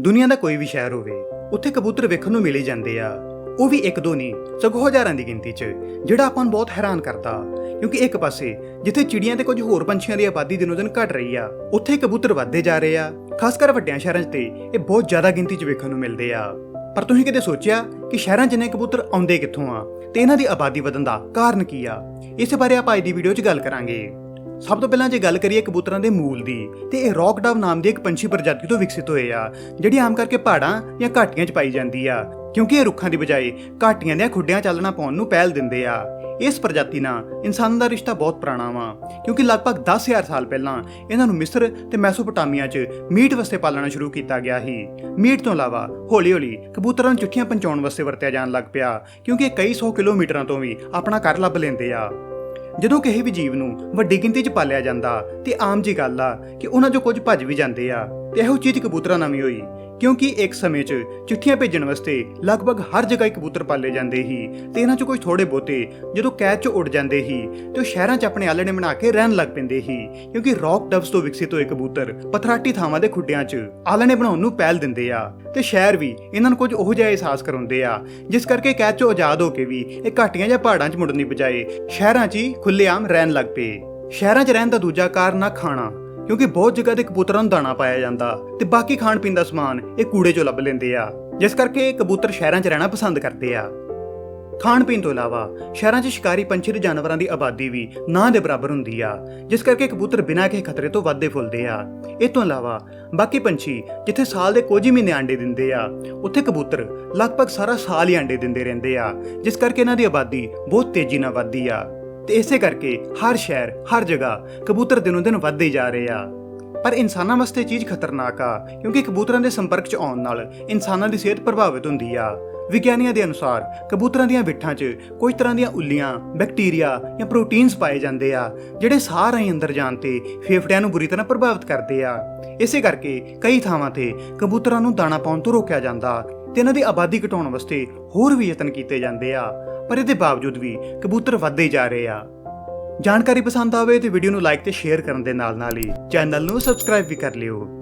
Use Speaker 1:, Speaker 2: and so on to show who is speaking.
Speaker 1: ਦੁਨੀਆ ਦਾ ਕੋਈ ਵੀ ਸ਼ਹਿਰ ਹੋਵੇ, ਉੱਥੇ ਕਬੂਤਰ ਵੇਖਣ ਨੂੰ ਮਿਲੇ ਜਾਂਦੇ ਆ। ਉਹ ਵੀ ਇੱਕ ਦੋ ਨਹੀਂ, ਸਗੋਂ ਹਜ਼ਾਰਾਂ ਦੀ ਗਿਣਤੀ 'ਚ, ਜਿਹੜਾ ਆਪਾਂ ਨੂੰ ਬਹੁਤ ਹੈਰਾਨ ਕਰਦਾ। ਕਿਉਂਕਿ ਇੱਕ ਪਾਸੇ, ਜਿੱਥੇ ਚਿੜੀਆਂ ਤੇ ਕੁਝ ਹੋਰ ਪੰਛੀਆਂ ਦੀ ਆਬਾਦੀ ਦਿਨੋ ਦਿਨ ਘਟ ਰਹੀ ਆ, ਉੱਥੇ ਕਬੂਤਰ ਵੱਧਦੇ ਜਾ ਰਹੇ ਆ। ਖਾਸ ਕਰ ਵੱਡਿਆਂ ਸ਼ਹਿਰਾਂ 'ਚ ਤੇ, ਇਹ ਬਹੁਤ ਜ਼ਿਆਦਾ ਗਿਣਤੀ 'ਚ ਵੇਖਣ ਨੂੰ ਮਿਲਦੇ ਆ। ਪਰ ਤੁਸੀਂ ਕਿਤੇ ਸੋਚਿਆ ਕਿ ਸ਼ਹਿਰਾਂ 'ਚ ਨੇ ਕਬੂਤਰ ਆਉਂਦੇ ਕਿੱਥੋਂ ਆ? ਤੇ ਇਹਨਾਂ ਦੀ ਆਬਾਦੀ ਵਧਣ ਦਾ ਕਾਰਨ ਕੀ ਆ? ਇਸ ਬਾਰੇ ਆਪਾਂ ਅੱਜ ਦੀ ਵੀਡੀਓ 'ਚ ਗੱਲ ਕਰਾਂਗੇ। ਸਭ ਤੋਂ ਪਹਿਲਾਂ ਜੇ ਗੱਲ ਕਰੀਏ ਕਬੂਤਰਾਂ ਦੇ ਮੂਲ ਦੀ, ਤੇ ਇਹ ਰੌਕ ਡਵ ਨਾਮ ਦੀ ਇੱਕ ਪੰਛੀ ਪ੍ਰਜਾਤੀ ਤੋਂ ਵਿਕਸਿਤ ਹੋਏ ਆ, ਜਿਹੜੀ ਆਮ ਕਰਕੇ ਪਹਾੜਾਂ ਜਾਂ ਘਾਟੀਆਂ 'ਚ ਪਾਈ ਜਾਂਦੀ ਆ, ਕਿਉਂਕਿ ਇਹ ਰੁੱਖਾਂ ਦੀ ਬਜਾਏ ਘਾਟੀਆਂ ਦੇ ਖੁੱਡਿਆਂ ਚੱਲਣਾ ਪਾਉਣ ਨੂੰ ਪਹਿਲ ਦਿੰਦੇ ਆ। ਇਸ ਪ੍ਰਜਾਤੀ ਨਾਲ ਇਨਸਾਨ ਦਾ ਰਿਸ਼ਤਾ ਬਹੁਤ ਪੁਰਾਣਾ ਵਾ, ਕਿਉਂਕਿ ਲਗਭਗ 10000 ਸਾਲ ਪਹਿਲਾਂ ਇਹਨਾਂ ਨੂੰ ਮਿਸਰ ਤੇ ਮੈਸੋਪੋਟਾਮੀਆ 'ਚ ਮੀਟ ਵਾਸਤੇ ਪਾਲਣਾ ਸ਼ੁਰੂ ਕੀਤਾ ਗਿਆ ਸੀ। ਮੀਟ ਤੋਂ ਇਲਾਵਾ ਹੌਲੀ-ਹੌਲੀ ਕਬੂਤਰਾਂ ਨੂੰ ਚਿੱਠੀਆਂ ਪਹੁੰਚਾਉਣ ਵਾਸਤੇ ਵਰਤਿਆ ਜਾਣ ਲੱਗ ਪਿਆ, ਕਿਉਂਕਿ ਇਹ ਕਈ ਸੌ ਕਿਲੋਮੀਟਰਾਂ ਤੋਂ ਵੀ ਆਪਣਾ ਘਰ ਲੱਭ ਲੈਂਦੇ ਆ। ਜਦੋਂ ਕਿਸੇ ਵੀ ਜੀਵ ਨੂੰ ਵੱਡੀ ਗਿਣਤੀ 'ਚ ਪਾਲਿਆ ਜਾਂਦਾ ਤੇ ਆਮ ਜੀ ਗੱਲ ਆ ਕਿ ਉਹਨਾਂ 'ਚੋਂ ਕੁਝ ਭੱਜ ਵੀ ਜਾਂਦੇ ਆ, ਤੇ ਇਹੋ ਚੀਜ਼ ਕਬੂਤਰਾਂ ਨਾਲ ਵੀ ਹੋਈ। ਕਿਉਂਕਿ ਇੱਕ ਸਮੇਂ 'ਚ ਚਿੱਠੀਆਂ ਭੇਜਣ ਵਾਸਤੇ ਲਗਭਗ ਹਰ ਜਗ੍ਹਾ ਹੀ ਕਬੂਤਰ ਪਾਲੇ ਜਾਂਦੇ ਸੀ ਤੇ ਇਹਨਾਂ 'ਚ ਕੁਝ ਥੋੜੇ ਬਹੁਤੇ ਜਦੋਂ ਕੈਦ 'ਚ ਉੱਡ ਜਾਂਦੇ ਸੀ ਤੇ ਉਹ ਸ਼ਹਿਰਾਂ 'ਚ ਆਪਣੇ ਆਲਣੇ ਬਣਾ ਕੇ ਰਹਿਣ ਲੱਗ ਪੈਂਦੇ ਸੀ, ਕਿਉਂਕਿ ਰੌਕ ਡਵਸ ਤੋਂ ਵਿਕਸਿਤ ਹੋਏ ਕਬੂਤਰ ਪਥਰਾਟੀ ਥਾਵਾਂ ਦੇ ਖੁੱਡਿਆਂ 'ਚ ਆਲਣੇ ਬਣਾਉਣ ਨੂੰ ਪਹਿਲ ਦਿੰਦੇ ਆ ਤੇ ਸ਼ਹਿਰ ਵੀ ਇਹਨਾਂ ਨੂੰ ਕੁਝ ਉਹੋ ਜਿਹਾ ਅਹਿਸਾਸ ਕਰਾਉਂਦੇ ਆ, ਜਿਸ ਕਰਕੇ ਕੈਦ 'ਚੋਂ ਆਜ਼ਾਦ ਹੋ ਕੇ ਵੀ ਇਹ ਘਾਟੀਆਂ ਜਾਂ ਪਹਾੜਾਂ 'ਚ ਮੁੜਨ ਦੀ ਬਜਾਏ ਸ਼ਹਿਰਾਂ 'ਚ ਹੀ ਖੁੱਲੇਆਮ ਰਹਿਣ ਲੱਗ ਪਏ। ਸ਼ਹਿਰਾਂ 'ਚ ਰਹਿਣ ਦਾ ਦੂਜਾ ਕਾਰਨ ਆ ਖਾਣਾ। ਕਿਉਂਕਿ ਬਹੁਤ ਜਗ੍ਹਾ ਤੇ ਕਬੂਤਰਾਂ ਨੂੰ ਦਾਣਾ ਪਾਇਆ ਜਾਂਦਾ ਤੇ ਬਾਕੀ ਖਾਣ ਪੀਣ ਦਾ ਸਮਾਨ ਇਹ ਕੂੜੇ 'ਚੋਂ ਲੱਭ ਲੈਂਦੇ ਆ। ਜਿਸ ਕਰਕੇ ਇਹ ਕਬੂਤਰ ਸ਼ਹਿਰਾਂ 'ਚ ਰਹਿਣਾ ਪਸੰਦ ਕਰਦੇ ਆ। ਖਾਣ ਪੀਣ ਤੋਂ ਇਲਾਵਾ ਸ਼ਹਿਰਾਂ 'ਚ ਸ਼ਿਕਾਰੀ ਪੰਛੀ ਤੇ ਜਾਨਵਰਾਂ ਦੀ ਆਬਾਦੀ ਵੀ ਨਾ ਦੇ ਬਰਾਬਰ ਹੁੰਦੀ ਆ। ਜਿਸ ਕਰਕੇ ਕਬੂਤਰ ਬਿਨਾਂ ਕਿਸੇ ਖਤਰੇ ਤੋਂ ਵੱਧਦੇ ਫੁੱਲਦੇ ਆ। ਇਹ ਤੋਂ ਇਲਾਵਾ ਬਾਕੀ ਪੰਛੀ ਜਿੱਥੇ ਸਾਲ ਦੇ ਕੁਝ ਹੀ ਮਹੀਨੇ ਆਂਡੇ ਦਿੰਦੇ ਆ, ਉੱਥੇ ਕਬੂਤਰ ਲਗਭਗ ਸਾਰਾ ਸਾਲ ਹੀ ਆਂਡੇ ਦਿੰਦੇ ਰਹਿੰਦੇ ਆ। ਜਿਸ ਕਰਕੇ ਇਹਨਾਂ ਦੀ ਆਬਾਦੀ ਬਹੁਤ ਤੇਜ਼ੀ ਨਾਲ ਵੱਧਦੀ ਆ। ਤੇ ਇਸੇ ਕਰਕੇ ਹਰ ਸ਼ਹਿਰ, ਹਰ ਜਗ੍ਹਾ ਕਬੂਤਰ ਦਿਨੋਂ ਦਿਨ ਵੱਧਦੇ ਜਾ ਰਹੇ ਆ। ਪਰ ਇਨਸਾਨਾਂ ਵਾਸਤੇ ਚੀਜ਼ ਖਤਰਨਾਕ ਆ, ਕਿਉਂਕਿ ਕਬੂਤਰਾਂ ਦੇ ਸੰਪਰਕ 'ਚ ਆਉਣ ਨਾਲ ਇਨਸਾਨਾਂ ਦੀ ਸਿਹਤ ਪ੍ਰਭਾਵਿਤ ਹੁੰਦੀ ਆ। ਵਿਗਿਆਨੀਆਂ ਦੇ ਅਨੁਸਾਰ ਕਬੂਤਰਾਂ ਦੀਆਂ ਵਿੱਠਾਂ 'ਚ ਕੁਝ ਤਰ੍ਹਾਂ ਦੀਆਂ ਉੱਲੀਆਂ, ਬੈਕਟੀਰੀਆ ਜਾਂ ਪ੍ਰੋਟੀਨਸ ਪਾਏ ਜਾਂਦੇ ਆ, ਜਿਹੜੇ ਸਾਹ ਰਾਹੀਂ ਅੰਦਰ ਜਾਣ ਤੇ ਫੇਫੜਿਆਂ ਨੂੰ ਬੁਰੀ ਤਰ੍ਹਾਂ ਪ੍ਰਭਾਵਿਤ ਕਰਦੇ ਆ। ਇਸੇ ਕਰਕੇ ਕਈ ਥਾਵਾਂ ਤੇ ਕਬੂਤਰਾਂ ਨੂੰ ਦਾਣਾ ਪਾਉਣ ਤੋਂ ਰੋਕਿਆ ਜਾਂਦਾ ਤੇ ਇਹਨਾਂ ਦੀ ਆਬਾਦੀ ਘਟਾਉਣ ਵਾਸਤੇ ਹੋਰ ਵੀ ਯਤਨ ਕੀਤੇ ਜਾਂਦੇ ਆ। ਪਰ ਇਹਦੇ ਬਾਵਜੂਦ ਵੀ ਕਬੂਤਰ ਵੱਧਦੇ ਜਾ ਰਹੇ ਆ। ਜਾਣਕਾਰੀ ਪਸੰਦ ਆਵੇ ਤੇ ਵੀਡੀਓ ਨੂੰ ਲਾਈਕ ਤੇ ਸ਼ੇਅਰ ਕਰਨ ਦੇ ਨਾਲ ਨਾਲ ਹੀ ਚੈਨਲ ਨੂੰ ਸਬਸਕ੍ਰਾਈਬ ਵੀ ਕਰ ਲਿਓ।